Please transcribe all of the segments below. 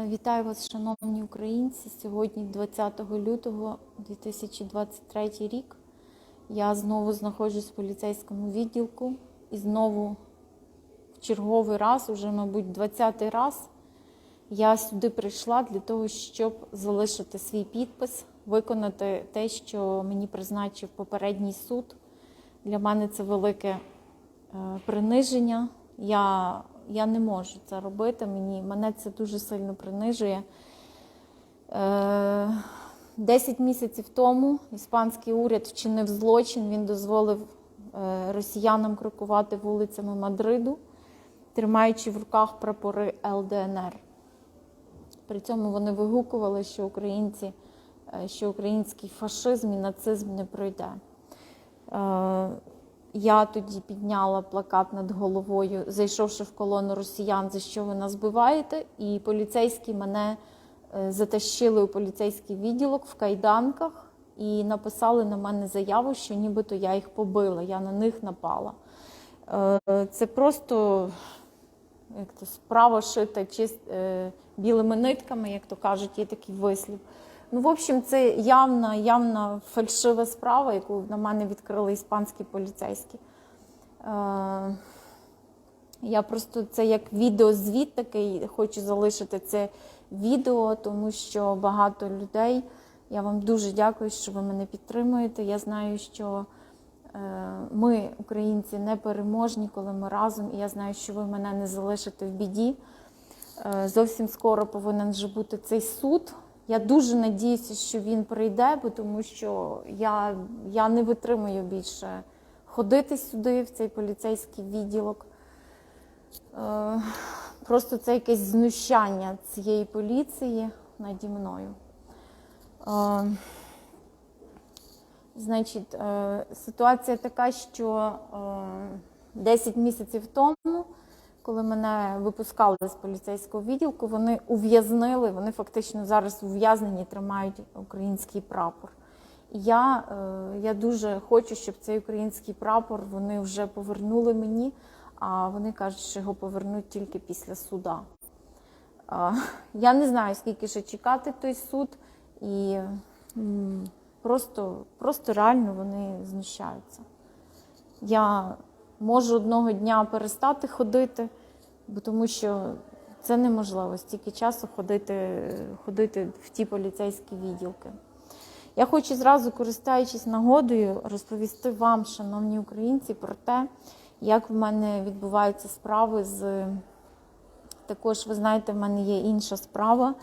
Е, Вітаю вас, шановні українці. Сьогодні, 20 лютого 2023 рік, я знову знаходжусь в поліцейському відділку і знову в черговий раз, уже, мабуть, 20-й раз, я сюди прийшла для того, щоб залишити свій підпис, виконати те, що мені призначив попередній суд. Для мене це велике е, приниження. Я, я не можу це робити. Мені, мене це дуже сильно принижує. Е, 10 місяців тому іспанський уряд вчинив злочин. Він дозволив е, росіянам крокувати вулицями Мадриду, тримаючи в руках прапори ЛДНР. При цьому вони вигукували, що українці, е, що український фашизм і нацизм не пройде. Я тоді підняла плакат над головою, зайшовши в колону росіян, за що ви нас збиваєте, і поліцейські мене е, затащили у поліцейський відділок в кайданках і написали на мене заяву, що нібито я їх побила, я на них напала. Е, Це просто як то справа шита чист, е, білими нитками, як то кажуть, є такий вислів. Ну, в общем, це явна, явна фальшива справа, яку на мене відкрили іспанські поліцейські. Е, я просто це як відеозвіт такий, хочу залишити це відео, тому що багато людей. Я вам дуже дякую, що ви мене підтримуєте. Я знаю, що е, ми, українці, не переможні, коли ми разом, і я знаю, що ви мене не залишите в біді. Е, Зовсім скоро повинен вже бути цей суд. Я дуже надіюся, що він прийде, бо тому що я, я не витримую більше ходити сюди, в цей поліцейський відділок. Е, Просто це якесь знущання цієї поліції наді мною. Е, Значить, е, ситуація така, що е, 10 місяців тому, коли мене випускали з поліцейського відділку, вони ув'язнили, вони фактично зараз ув'язнені тримають український прапор. І я, е, я дуже хочу, щоб цей український прапор вони вже повернули мені, а вони кажуть, що його повернуть тільки після суда. Я не знаю, скільки ще чекати той суд, і просто, просто реально вони знущаються. Я можу одного дня перестати ходити, бо тому що це неможливо стільки часу ходити, ходити в ті поліцейські відділки. Я хочу зразу, користуючись нагодою, розповісти вам, шановні українці, про те, як в мене відбуваються справи з. Також, ви знаєте, в мене є інша справа.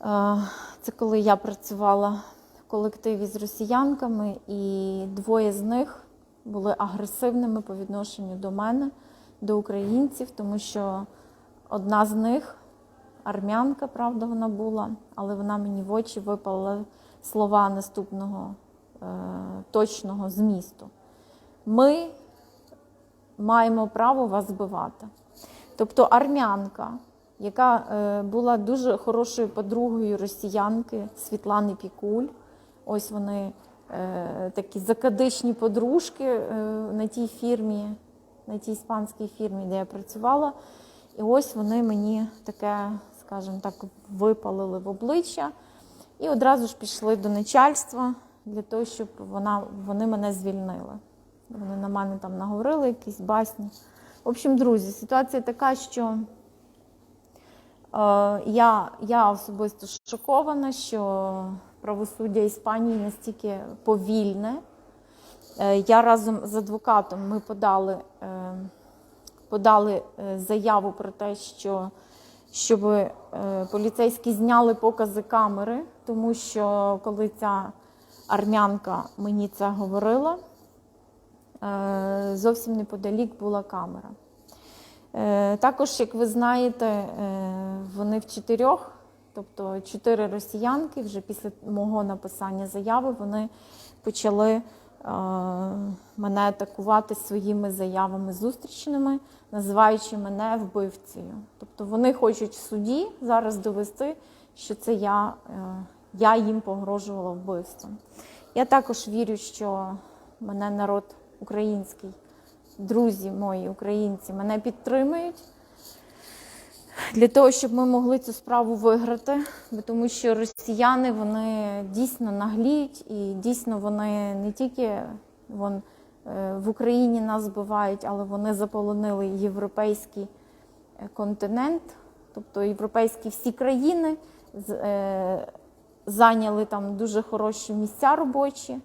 Е, Це коли я працювала в колективі з росіянками, і двоє з них були агресивними по відношенню до мене, до українців, тому що одна з них армянка, правда, вона була, але вона мені в очі випала слова наступного е, точного змісту. Ми маємо право вас збивати. Тобто армянка, яка е, була дуже хорошою подругою росіянки Світлани Пікуль, ось вони такі закадичні подружки е, на тій фірмі, на тій іспанській фірмі, де я працювала. І ось вони мені таке, скажімо так, випалили в обличчя і одразу ж пішли до начальства для того, щоб вона, вони мене звільнили. Вони на мене там наговорили якісь басні. В общем, друзі, ситуація така, що е, я, я особисто шокована, що правосуддя Іспанії настільки повільне. Е, я разом з адвокатом ми подали, е, подали е, заяву про те, що щоб поліцейські зняли покази камери, тому що коли ця армянка мені це говорила, зовсім неподалік була камера. Також, як ви знаєте, вони в чотирьох, тобто чотири росіянки, вже після мого написання заяви, вони почали е, мене атакувати своїми заявами зустрічними, називаючи мене вбивцею. Тобто вони хочуть в суді зараз довести, що це я, е, я їм погрожувала вбивством. Я також вірю, що мене народ український, друзі мої, українці, мене підтримують. Для того, щоб ми могли цю справу виграти, тому що росіяни вони дійсно нагліють і дійсно вони не тільки вон, е, в Україні нас збивають, але вони заполонили європейський е, континент, тобто європейські всі країни е, зайняли там дуже хороші місця робочі.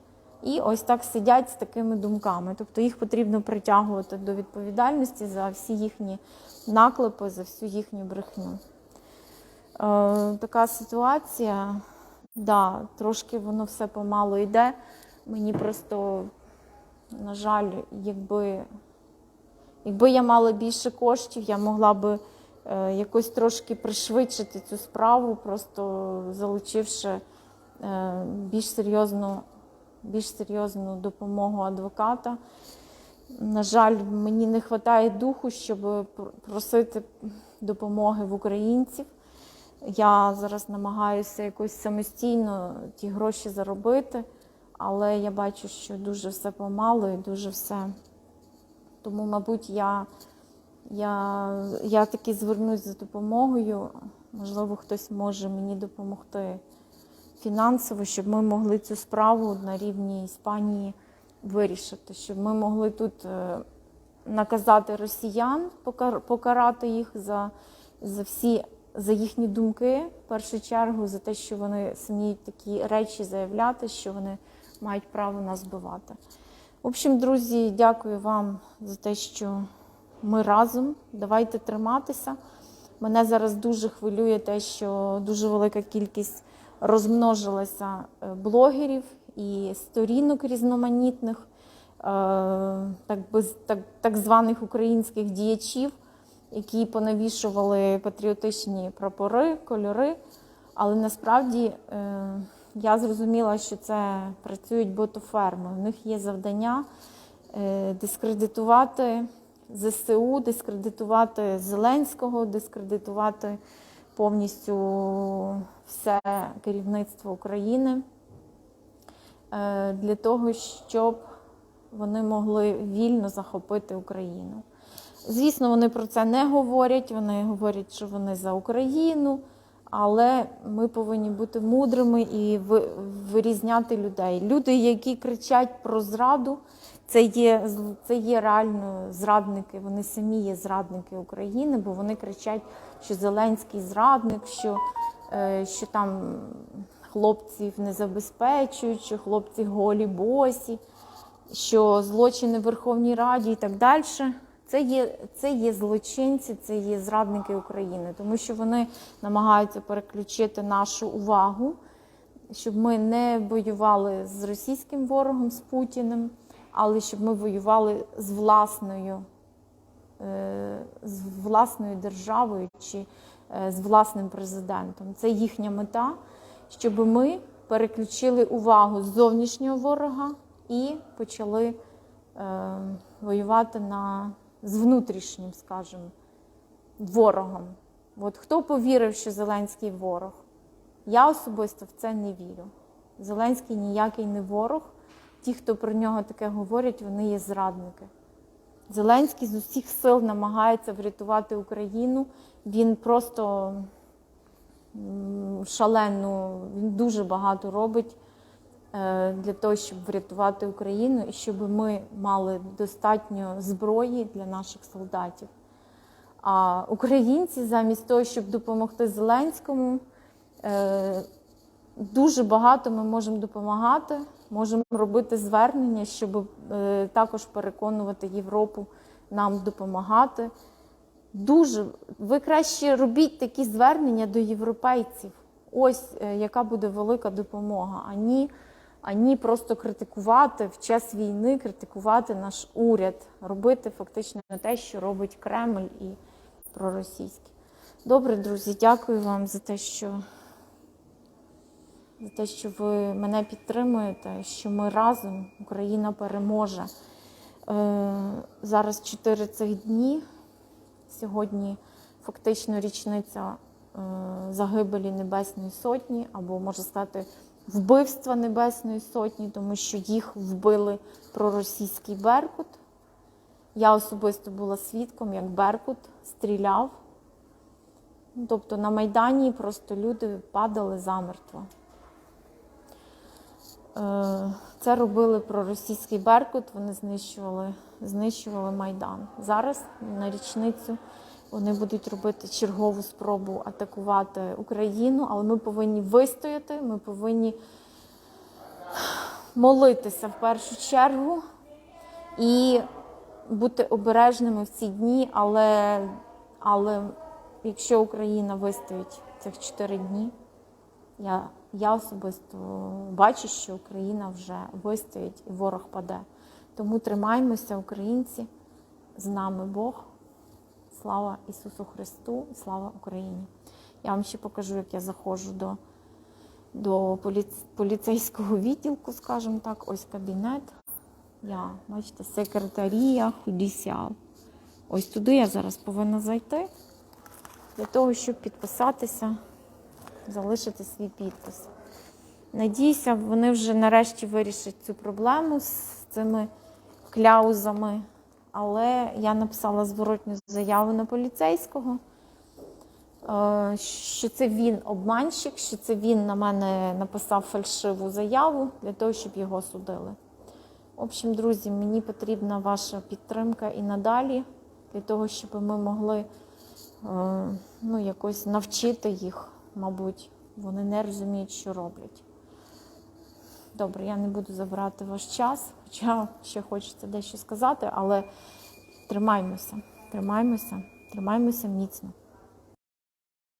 І ось так сидять з такими думками. Тобто їх потрібно притягувати до відповідальності за всі їхні наклепи, за всю їхню брехню. Е, така ситуація, да, трошки воно все помало йде. Мені просто, на жаль, якби, якби я мала більше коштів, я могла би е, якось трошки пришвидшити цю справу, просто залучивши е, більш серйозну більш серйозну допомогу адвоката. На жаль, мені не вистачає духу, щоб просити допомоги в українців. Я зараз намагаюся якось самостійно ті гроші заробити, але я бачу, що дуже все помало і дуже все. Тому, мабуть, я, я, я таки звернусь за допомогою. Можливо, хтось може мені допомогти фінансово, щоб ми могли цю справу на рівні Іспанії вирішити, щоб ми могли тут е, наказати росіян, покарати їх за, за всі за їхні думки, в першу чергу, за те, що вони сміють такі речі заявляти, що вони мають право нас вбивати. В общем, друзі, дякую вам за те, що ми разом. Давайте триматися. Мене зараз дуже хвилює те, що дуже велика кількість розмножилася е, блогерів і сторінок різноманітних, е, так, без, так, так званих українських діячів, які понавішували патріотичні прапори, кольори. Але насправді е, я зрозуміла, що це працюють ботоферми. У них є завдання дискредитувати ЗСУ, дискредитувати Зеленського, дискредитувати повністю все керівництво України е, для того, щоб вони могли вільно захопити Україну. Звісно, вони про це не говорять. Вони говорять, що вони за Україну, але ми повинні бути мудрими і вирізняти людей. Люди, які кричать про зраду, це є, це є реально зрадники. Вони самі є зрадники України, бо вони кричать, що Зеленський зрадник, що, е, що там хлопців не забезпечують, що хлопці голі босі що злочини в Верховній Раді і так далі. Це є, це є злочинці, це є зрадники України, тому що вони намагаються переключити нашу увагу, щоб ми не воювали з російським ворогом, з Путіним, але щоб ми воювали з власною, е, з власною державою чи е, з власним президентом. Це їхня мета, щоб ми переключили увагу з зовнішнього ворога і почали е, воювати на, з внутрішнім, скажімо, ворогом. От хто повірив, що Зеленський ворог? Я особисто в це не вірю. Зеленський ніякий не ворог. Ті, хто про нього таке говорять, вони є зрадники. Зеленський з усіх сил намагається врятувати Україну. Він просто шалено, він дуже багато робить е, для того, щоб врятувати Україну і щоб ми мали достатньо зброї для наших солдатів. А українці, замість того, щоб допомогти Зеленському, е, дуже багато ми можемо допомагати, можемо робити звернення, щоб е, також переконувати Європу нам допомагати. Дуже ви краще робіть такі звернення до європейців. Ось е, яка буде велика допомога, ані, ані просто критикувати в час війни, критикувати наш уряд, робити фактично те, що робить Кремль і проросійський. Добре, друзі, дякую вам за те, що за те, що ви мене підтримуєте, що ми разом Україна переможе. Е, зараз чотири цих дні. Сьогодні фактично річниця е, загибелі Небесної Сотні, або можна сказати, вбивства Небесної Сотні, тому що їх вбили проросійський Беркут. Я особисто була свідком, як Беркут стріляв Тобто на Майдані просто люди падали замертво. Е, Це робили проросійський Беркут, вони знищували, знищували Майдан. Зараз на річницю вони будуть робити чергову спробу атакувати Україну, але ми повинні вистояти, ми повинні молитися в першу чергу і бути обережними в ці дні, але, але якщо Україна вистоїть цих чотири дні, я, я особисто бачу, що Україна вже вистоїть і ворог паде. Тому тримаймося, українці, з нами Бог. Слава Ісусу Христу, слава Україні. Я вам ще покажу, як я заходжу до, до поліц- поліцейського відділку, скажімо так, ось кабінет. Я, бачите, секретарія Худісял. Ось туди я зараз повинна зайти для того, щоб підписатися, залишити свій підпис. Надіюся, вони вже нарешті вирішать цю проблему з цими кляузами. Але я написала зворотню заяву на поліцейського, е, що це він обманщик, що це він на мене написав фальшиву заяву для того, щоб його судили. В общем, друзі, мені потрібна ваша підтримка і надалі для того, щоб ми могли е, ну, якось навчити їх, мабуть, вони не розуміють, що роблять. Добре, я не буду забирати ваш час, хоча ще хочеться дещо сказати, але тримаймося, тримаймося, тримаймося міцно.